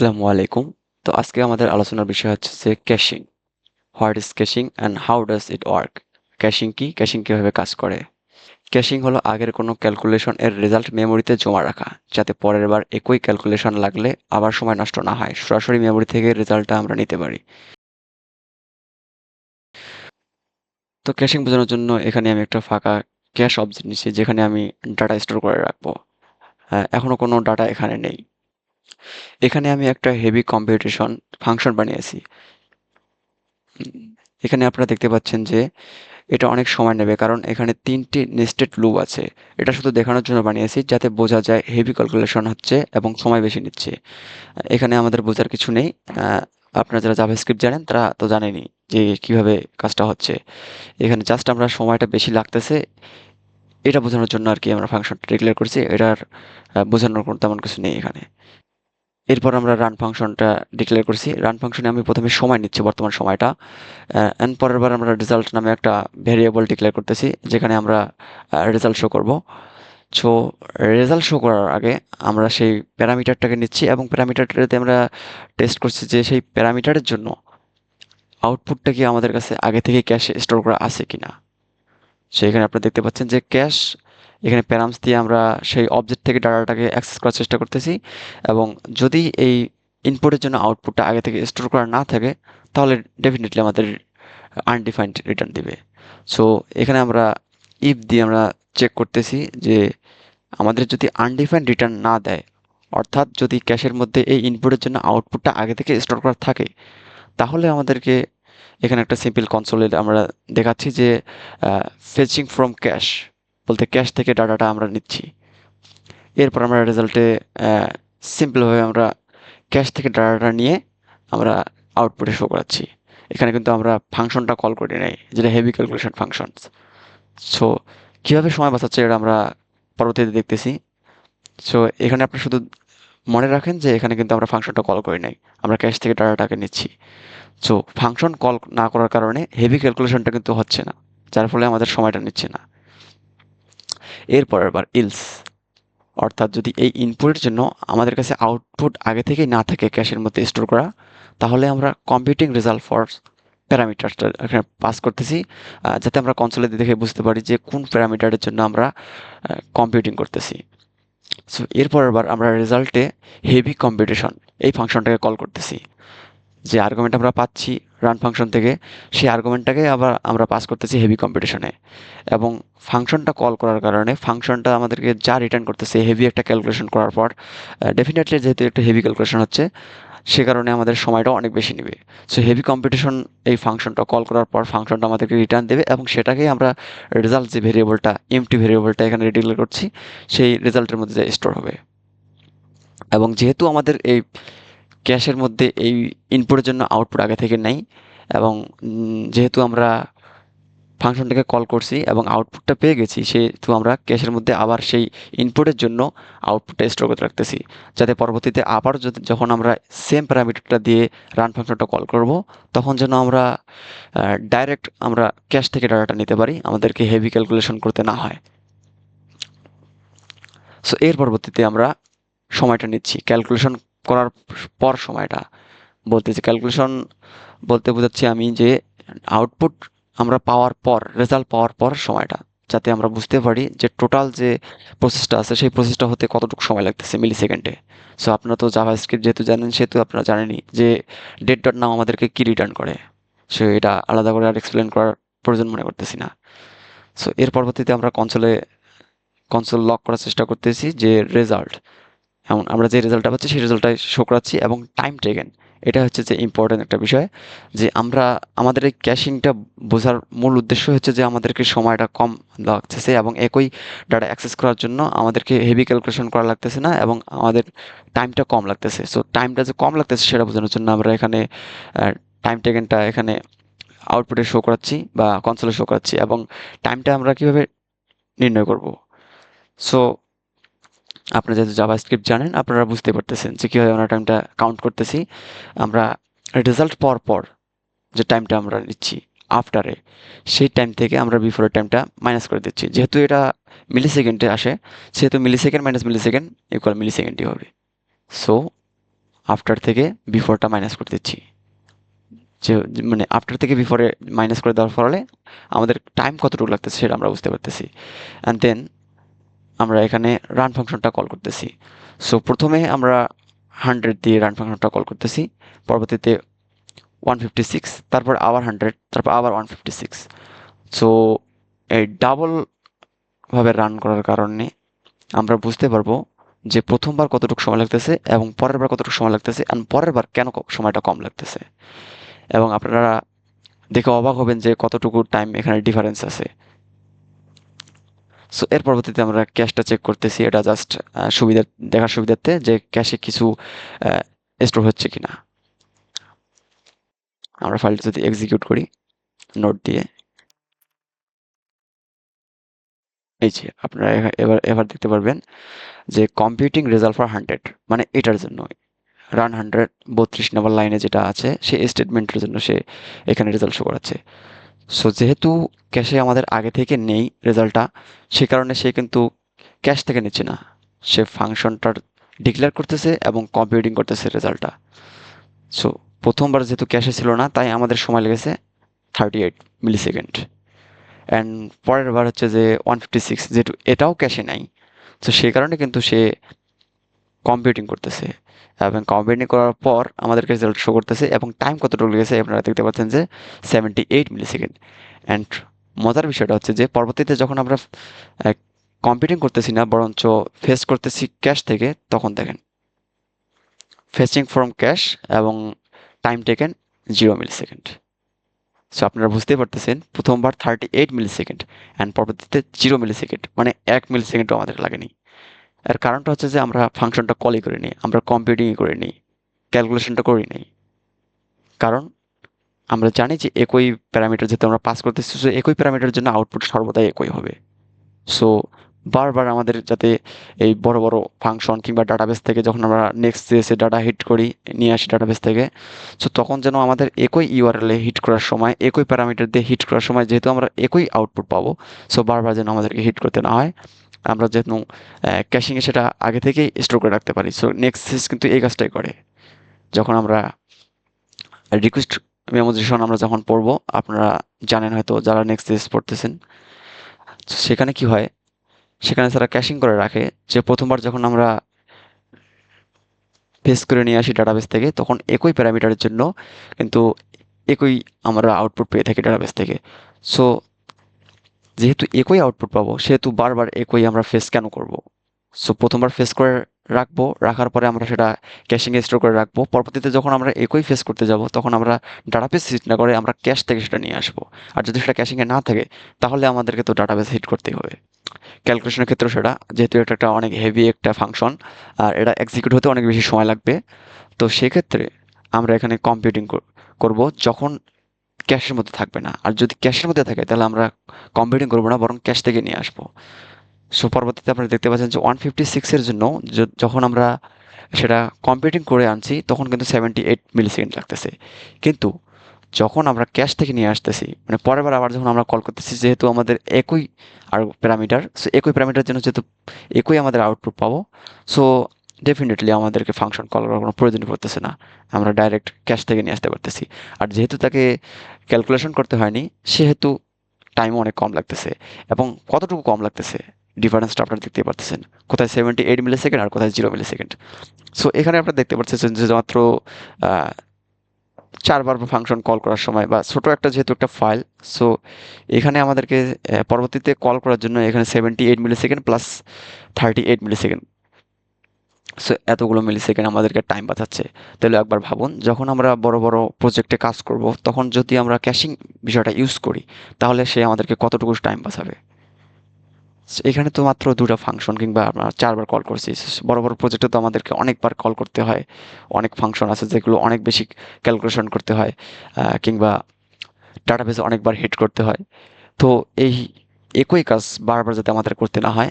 আসসালামু আলাইকুম। তো আজকে আমাদের আলোচনার বিষয় হচ্ছে যে caching what is caching and how does it work caching কি? ক্যাশিং কীভাবে কাজ করে? ক্যাশিং হলো আগের কোনো ক্যালকুলেশন এর রেজাল্ট মেমোরিতে জমা রাখা যাতে পরের বার একই ক্যালকুলেশন লাগলে আবার সময় নষ্ট না হয়। সরাসরি মেমোরি থেকে রেজাল্টটা আমরা নিতে পারি। তো ক্যাশিং বোঝানোর জন্য এখানে আমি একটা ফাঁকা ক্যাশ অবজেক্ট নিচ্ছি যেখানে আমি ডাটা স্টোর করে রাখব। হ্যাঁ, এখনও কোনো ডাটা এখানে নেই। এখানে আমি একটা হেভি কম্পিটিশন ফাংশন বানিয়েছি। এখানে আপনারা দেখতে পাচ্ছেন যে এটা অনেক সময় নেবে, কারণ এখানে তিনটি নেস্টেড লুপ আছে। এটা শুধু দেখানোর জন্য বানিয়েছি, যাতে বোঝা যায় হেভি ক্যালকুলেশন হচ্ছে এবং সময় বেশি নিচ্ছে। এখানে আমাদের বোঝার কিছু নেই। আপনারা যারা জাভাস্ক্রিপ্ট জানেন, তারা তো জানেনি যে কীভাবে কাজটা হচ্ছে। এখানে জাস্ট আমরা সময়টা বেশি লাগতেছে, এটা বোঝানোর জন্য আর কি আমরা ফাংশনটা ডিক্লেয়ার করছি। এটার বোঝানোর কোনো তেমন কিছু নেই এখানে। এরপর আমরা রান ফাংশনটা ডিক্লেয়ার করছি। রান ফাংশনে আমি প্রথমে সময় নিচ্ছি বর্তমান সময়টা। অ্যান্ড পরের বার আমরা রেজাল্ট নামে একটা ভেরিয়েবল ডিক্লেয়ার করতেছি, যেখানে আমরা রেজাল্ট শো করব। সো রেজাল্ট শো করার আগে আমরা সেই প্যারামিটারটাকে নিচ্ছি এবং প্যারামিটারটাতে আমরা টেস্ট করছি যে সেই প্যারামিটারের জন্য আউটপুটটা কি আমাদের কাছে আগে থেকে ক্যাশে স্টোর করা আছে কিনা। সো এখানে আপনারা দেখতে পাচ্ছেন যে ক্যাশ এখানে প্যারামস দিয়ে আমরা সেই অবজেক্ট থেকে ডাটাটাকে অ্যাক্সেস করার চেষ্টা করতেছি এবং যদি এই ইনপুটের জন্য আউটপুটটা আগে থেকে স্টোর করা না থাকে, তাহলে ডেফিনেটলি আমাদের আনডিফাইন্ড রিটার্ন দিবে। সো এখানে আমরা ইফ দিয়ে আমরা চেক করতেছি যে আমাদের যদি আনডিফাইন্ড রিটার্ন না দেয়, অর্থাৎ যদি ক্যাশের মধ্যে এই ইনপুটের জন্য আউটপুটটা আগে থেকে স্টোর করা থাকে, তাহলে আমাদেরকে এখানে একটা সিম্পল কনসোলে আমরা দেখাচ্ছি যে ফেচিং ফ্রম ক্যাশ বলতে ক্যাশ থেকে ডাটাটা আমরা নিচ্ছি। এরপর আমরা রেজাল্টে সিম্পলভাবে আমরা ক্যাশ থেকে ডাটাটা নিয়ে আমরা আউটপুটে শো করাচ্ছি। এখানে কিন্তু আমরা ফাংশনটা কল করি নাই, যেটা হেভি ক্যালকুলেশন ফাংশন সো কীভাবে সময় বাঁচাচ্ছে এটা আমরা পরবর্তীতে দেখতেছি। সো এখানে আপনি শুধু মনে রাখেন যে এখানে কিন্তু আমরা ফাংশনটা কল করি নাই, আমরা ক্যাশ থেকে ডাটাটাকে নিচ্ছি। সো ফাংশন কল না করার কারণে হেভি ক্যালকুলেশনটা কিন্তু হচ্ছে না, যার ফলে আমাদের সময়টা নিচ্ছে না। এরপরের আবার ইলস অর্থাৎ যদি এই ইনপুটের জন্য আমাদের কাছে আউটপুট আগে থেকেই না থাকে ক্যাশের মধ্যে স্টোর করা, তাহলে আমরা কম্পিউটিং রেজাল্ট ফর প্যারামিটারটা এখানে পাস করতেছি যাতে আমরা কনসোলে দেখে বুঝতে পারি যে কোন প্যারামিটারের জন্য আমরা কম্পিউটিং করতেছি। সো এরপরের আবার আমরা রেজাল্টে হেভি কম্পিটিশন এই ফাংশনটাকে কল করতেছি। যে আর্গুমেন্ট আমরা পাচ্ছি রান ফাংশন থেকে, সেই আর্গুমেন্টটাকে আবার আমরা পাস করতেছি হেভি কম্পিটিশনে এবং ফাংশনটা কল করার কারণে ফাংশনটা আমাদেরকে যা রিটার্ন করতেছে হেভি একটা ক্যালকুলেশন করার পর ডেফিনেটলি যেহেতু একটা হেভি ক্যালকুলেশন হচ্ছে, সে কারণে আমাদের সময়টা অনেক বেশি নেবে। সো হেভি কম্পিটিশন এই ফাংশনটা কল করার পর ফাংশনটা আমাদেরকে রিটার্ন দেবে এবং সেটাকেই আমরা রেজাল্ট যে ভেরিয়েবলটা এমটি ভেরিয়েবলটা এখানে ডিক্লেয়ার করছি, সেই রেজাল্টের মধ্যে স্টোর হবে। এবং যেহেতু আমাদের এই ক্যাশের মধ্যে এই ইনপুটের জন্য আউটপুট আগে থেকে নেই এবং যেহেতু আমরা ফাংশনটাকে কল করছি এবং আউটপুটটা পেয়ে গেছি, সেহেতু আমরা ক্যাশের মধ্যে আবার সেই ইনপুটের জন্য আউটপুটটা স্টোর করে রাখতেছি। যাতে পরবর্তীতে আবার যখন আমরা সেম প্যারামিটারটা দিয়ে রান ফাংশনটা কল করব, তখন যেন আমরা ডাইরেক্ট আমরা ক্যাশ থেকে ডাটাটা নিতে পারি, আমাদেরকে হেভি ক্যালকুলেশন করতে না হয়। সো এর পরবর্তীতে আমরা সময়টা নিচ্ছি। ক্যালকুলেশন করার পর সময়টা বলতেছি ক্যালকুলেশন বলতে বোঝাচ্ছি আমি যে আউটপুট আমরা পাওয়ার পর রেজাল্ট পাওয়ার পর সময়টা, যাতে আমরা বুঝতে পারি যে টোটাল যে প্রসেসটা আছে, সেই প্রসেসটা হতে কতটুকু সময় লাগতেছে মিলি সেকেন্ডে সো আপনারা তো জাভা স্ক্রিপ্ট যেহেতু জানেন, সেহেতু আপনারা জানেনই যে ডেট ডট নাম আমাদেরকে কী রিটার্ন করে। সো এটা আলাদা করে আর এক্সপ্লেন করার প্রয়োজন মনে করতেছি না। সো এর পরবর্তীতে আমরা কনসোলে কনসোল লক করার চেষ্টা করতেছি যে রেজাল্ট এমন, আমরা যে রেজাল্টটা পাচ্ছি সেই রেজাল্টটাই শো করাচ্ছি এবং টাইম টেকেন এটা হচ্ছে যে ইম্পর্টেন্ট একটা বিষয় যে আমরা, আমাদের এই ক্যাশিংটা বোঝার মূল উদ্দেশ্য হচ্ছে যে আমাদেরকে সময়টা কম লাগতেছে এবং একই ডাটা অ্যাক্সেস করার জন্য আমাদেরকে হেভি ক্যালকুলেশন করা লাগতেছে না এবং আমাদের টাইমটা কম লাগতেছে। সো টাইমটা যে কম লাগতেছে সেটা বোঝানোর জন্য আমরা এখানে টাইম টেকেনটা এখানে আউটপুটে শো করাচ্ছি বা কনসোলে শো করাচ্ছি এবং টাইমটা আমরা কীভাবে নির্ণয় করব? সো আপনারা যেহেতু জাভা স্ক্রিপ্ট জানেন, আপনারা বুঝতে পারতেছেন যে কীভাবে আমরা টাইমটা কাউন্ট করতেছি। আমরা রেজাল্ট পর পর যে টাইমটা আমরা নিচ্ছি আফটারে সেই টাইম থেকে আমরা বিফোরের টাইমটা মাইনাস করে দিচ্ছি। যেহেতু এটা মিলি সেকেন্ডে আসে, সেহেতু millisecond minus millisecond equal মিলি সেকেন্ডই হবে। সো আফটার থেকে বিফোরটা মাইনাস করে দিচ্ছি। যে যে মানে আফটার থেকে বিফোরে মাইনাস করে দেওয়ার ফলে আমাদের টাইম কতটুকু লাগতেছে সেটা আমরা বুঝতে পারতেছি। অ্যান্ড দেন আমরা এখানে রান ফাংশনটা কল করতেছি। সো প্রথমে আমরা হান্ড্রেড দিয়ে রান ফাংশনটা কল করতেছি। পরবর্তীতে ওয়ান ফিফটি সিক্স তারপর আবার হান্ড্রেড তারপর আবার ওয়ান ফিফটি সিক্স সো এই ডাবলভাবে রান করার কারণে আমরা বুঝতে পারব যে প্রথমবার কতটুকু সময় লাগতেছে এবং পরের বার কতটুকু সময় লাগতেছে এবং পরের বার কেন সময়টা কম লাগতেছে। এবং আপনারা দেখে অবাক হবেন যে কতটুকু টাইম এখানে ডিফারেন্স আছে। সো এর পরবর্তীতে আমরা ক্যাশটা চেক করতেছি, এটা জাস্ট সুবিধা, দেখার সুবিধার্থে যে ক্যাশে কিছু স্টোর হচ্ছে কিনা। আমরা ফাইলটা যদি এক্সিকিউট করি নোট দিয়ে। এই যে, আপনারা এবার এবার দেখতে পারবেন যে কম্পিউটিং রেজাল্ট ফর হান্ড্রেড মানে এটার জন্য রান হান্ড্রেড বত্রিশ নম্বর লাইনে যেটা আছে, সেই স্টেটমেন্টের জন্য সে এখানে রেজাল্ট শো করাচ্ছে। সো যেহেতু ক্যাশে আমাদের আগে থেকে নেই রেজাল্টটা সে কারণে সে কিন্তু ক্যাশ থেকে নিচ্ছে না। সে ফাংশনটার ডিক্লেয়ার করতেছে এবং কম্পিউটিং করতেছে রেজাল্টটা সো প্রথমবার যেহেতু ক্যাশে ছিল না, তাই আমাদের সময় লেগেছে thirty eight millisecond and পরের বার হচ্ছে যে ওয়ান ফিফটি সিক্স যেহেতু এটাও ক্যাশে নাই, তো সেই কারণে কিন্তু সে কম্পিউটিং করতেছে। এবং কম্পিউটিং করার পর আমাদেরকে রেজাল্ট শো করতেছে এবং টাইম কতটুকু লেগেছে আপনারা দেখতে পাচ্ছেন যে seventy eight millisecond and মজার বিষয়টা হচ্ছে যে পরবর্তীতে যখন আমরা কম্পিটিং করতেছি না, বরঞ্চ ফেস করতেছি ক্যাশ থেকে, তখন দেখেন ফেসিং ফ্রম ক্যাশ এবং time taken zero millisecond so আপনারা বুঝতেই পারতেছেন, প্রথমবার thirty eight millisecond and পরবর্তীতে জিরো মিলি সেকেন্ড মানে এক মিলি সেকেন্ডও আমাদের লাগেনি। এর কারণটা হচ্ছে যে আমরা ফাংশনটা কলই করে নিই আমরা কম্পিউটিংই করে নিই ক্যালকুলেশনটা করি নিই কারণ আমরা জানি যে একই প্যারামিটার যেহেতু আমরা পাস করতেছি সো একই প্যারামিটারের জন্য আউটপুট সর্বদাই একই হবে। সো বারবার আমাদের যাতে এই বড় বড় ফাংশন কিংবা ডাটাবেস থেকে যখন আমরা নেক্সট এসে ডাটা হিট করি, নিয়ে আসি ডাটাবেস থেকে সো তখন যেন আমাদের একই ইউআরএলে হিট করার সময়, একই প্যারামিটার দিয়ে হিট করার সময় যেহেতু আমরা একই আউটপুট পাবো সো বারবার যেন আমাদেরকে হিট করতে না হয়, আমরা যেহেতু ক্যাশিংয়ে সেটা আগে থেকেই স্টোর করে রাখতে পারি। সো নেক্সট কিন্তু এই কাজটাই করে। যখন আমরা রিকোয়েস্ট মেমোজিশন আমরা যখন পড়ব, আপনারা জানেন হয়তো যারা নেক্সট সিরিজ পড়তেছেন। সেখানে কি হয়? সেখানে তারা ক্যাশিং করে রাখে যে প্রথমবার যখন আমরা ফেস করে নিয়ে আসি ডাটাবেস থেকে, তখন একই প্যারামিটারের জন্য কিন্তু একই আমরা আউটপুট পেয়ে থাকি ডাটাবেস থেকে। সো যেহেতু একই আউটপুট পাবো, সেহেতু বারবার একই আমরা ফেস কেন করব? সো প্রথমবার ফেস করে রাখব, রাখার পরে আমরা সেটা ক্যাশিংয়ে স্টোর করে রাখব। পরবর্তীতে যখন আমরা একই ফেস করতে যাব, তখন আমরা ডাটাবেস হিট না করে আমরা ক্যাশ থেকে সেটা নিয়ে আসব। আর যদি সেটা ক্যাশিংয়ে না থাকে, তাহলে আমাদেরকে তো ডাটাবেস হিট করতেই হবে। ক্যালকুলেশনের ক্ষেত্রে সেটা, যেহেতু এটা একটা অনেক হেভি একটা ফাংশন আর এটা এক্সিকিউট হতে অনেক বেশি সময় লাগবে। তো সেক্ষেত্রে আমরা এখানে কম্পিউটিং করব যখন ক্যাশের মধ্যে থাকবে না। আর যদি ক্যাশের মধ্যে থাকে, তাহলে আমরা কম্পিউটিং করব না, বরং ক্যাশ থেকে নিয়ে আসব। সো পরবর্তীতে আপনারা দেখতে পাচ্ছেন যে ওয়ান ফিফটি সিক্সের জন্য যখন আমরা সেটা কম্পিউটিং করে আনছি, তখন কিন্তু সেভেন্টি এইট মিলি সেকেন্ড লাগতেছে। কিন্তু যখন আমরা ক্যাশ থেকে নিয়ে আসতেছি মানে পরের বার আবার যখন আমরা কল করতেছি, যেহেতু আমাদের একই আর প্যারামিটার সো একই প্যারামিটার জন্য যেহেতু একই আমাদের আউটপুট পাবো সো ডেফিনেটলি আমাদেরকে ফাংশন কল করার কোনো প্রয়োজন পড়তেছে না। আমরা ডাইরেক্ট ক্যাশ থেকে নিয়ে আসতে পারতেছি। আর যেহেতু তাকে ক্যালকুলেশন করতে হয়নি, সেহেতু টাইমও অনেক কম লাগতেছে এবং কতটুকু কম লাগতেছে? ডিফারেন্সটা আপনারা দেখতে পাচ্ছেন কোথায় সেভেন্টি এইট মিলি সেকেন্ড আর কোথায় জিরো মিলি সেকেন্ড সো এখানে আপনারা দেখতে পাচ্ছেন যে মাত্র চারবার ফাংশন কল করার সময় বা ছোট একটা যেহেতু একটা ফাইল সো এখানে আমাদেরকে পরবর্তীতে কল করার জন্য এখানে seventy eight millisecond plus thirty eight millisecond so এতগুলো মিলি সেকেন্ড আমাদেরকে টাইম বাঁচাচ্ছে তাহলে একবার ভাবুন, যখন আমরা বড় বড় প্রজেক্টে কাজ করব, তখন যদি আমরা ক্যাশিং বিষয়টা ইউজ করি, তাহলে সে আমাদেরকে কতটুকু টাইম বাঁচাবে এখানে তো মাত্র দুটো ফাংশন কিংবা আমরা চারবার কল করছি। বড় বড় প্রজেক্টে তো আমাদেরকে অনেকবার কল করতে হয়। অনেক ফাংশন আছে যেগুলো অনেক বেশি ক্যালকুলেশন করতে হয় কিংবা ডাটাবেসে অনেকবার হিট করতে হয়। তো এই একই কাজ বারবার যাতে আমাদের করতে না হয়,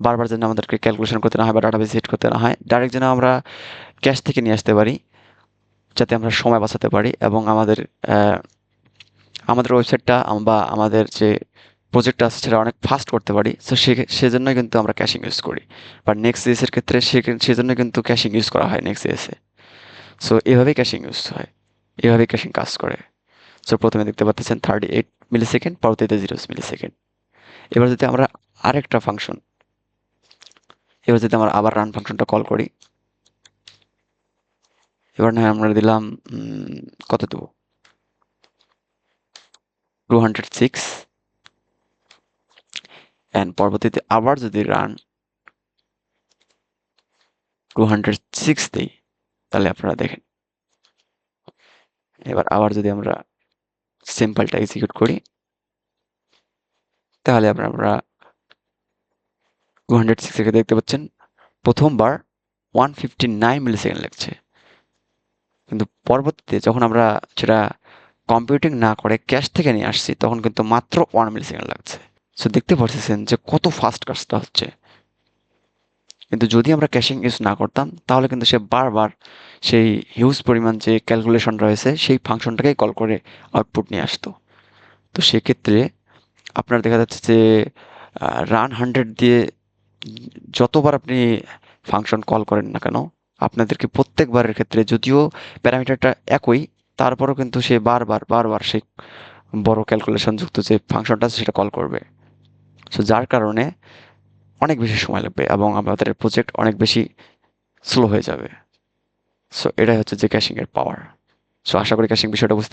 বারবার যেন আমাদেরকে ক্যালকুলেশন করতে না হয় বা ডাটাবেস হিট করতে না হয় ডাইরেক্ট যেন আমরা ক্যাশ থেকে নিয়ে আসতে পারি, যাতে আমরা সময় বাঁচাতে পারি এবং আমাদের আমাদের ওয়েবসাইটটা বা আমাদের যে প্রজেক্টটা আছে সেটা অনেক ফাস্ট করতে পারি। সো সে, সেজন্যই কিন্তু আমরা ক্যাশিং ইউজ করি। বা নেক্সট এর ক্ষেত্রে সে, সেজন্য কিন্তু ক্যাশিং ইউজ করা হয় নেক্সট এসে সো এভাবেই ক্যাশিং ইউজ হয়। এভাবেই ক্যাশিং কাজ করে। সো প্রথমে দেখতে পাচ্ছেন থার্টি এইট মিলি সেকেন্ড পরবর্তীতে জিরো মিলি সেকেন্ড এবার যদি আমরা আরেকটা ফাংশন এবার যদি আমরা আবার রান ফাংশনটা কল করি, এবার না আমরা দিলাম কত দেবো? টু হান্ড্রেড সিক্স অ্যান্ড পরবর্তীতে আবার যদি রান টু হান্ড্রেড সিক্স দিই তাহলে আপনারা দেখেন। এবার আবার যদি আমরা সিম্পলটা এক্সিকিউট করি, তাহলে আমরা আমরা টু হান্ড্রেড সিক্স থেকে দেখতে পাচ্ছেন, প্রথমবার one fifty nine millisecond লাগছে। কিন্তু পরবর্তীতে যখন আমরা সেটা কম্পিউটিং না করে ক্যাশ থেকে নিয়ে আসছি, তখন কিন্তু মাত্র ওয়ান মিলি সেকেন্ড লাগছে। সো দেখতে পাচ্ছেন যে কত ফাস্ট কাজটা হচ্ছে। কিন্তু যদি আমরা ক্যাশিং ইউজ না করতাম, তাহলে কিন্তু সে বারবার সেই হিউজ পরিমাণ যে ক্যালকুলেশন রয়েছে, সেই ফাংশনটাকেই কল করে আউটপুট নিয়ে আসতো। তো সেক্ষেত্রে আপনার দেখা যাচ্ছে যে রান হান্ড্রেড দিয়ে যতবার আপনি ফাংশন কল করেন না কেন, আপনাদেরকে প্রত্যেকবারের ক্ষেত্রে যদিও প্যারামিটারটা একই, তারপরও কিন্তু সে বারবার বারবার সেই বড় ক্যালকুলেশন যুক্ত যে ফাংশনটা সেটা কল করবে। সো যার কারণে অনেক বেশি সময় লাগবে এবং আমাদের প্রজেক্ট অনেক বেশি স্লো হয়ে যাবে। সো এটাই হচ্ছে যে ক্যাশিংয়ের পাওয়ার সো আশা করি ক্যাশিং বিষয়টা বুঝতে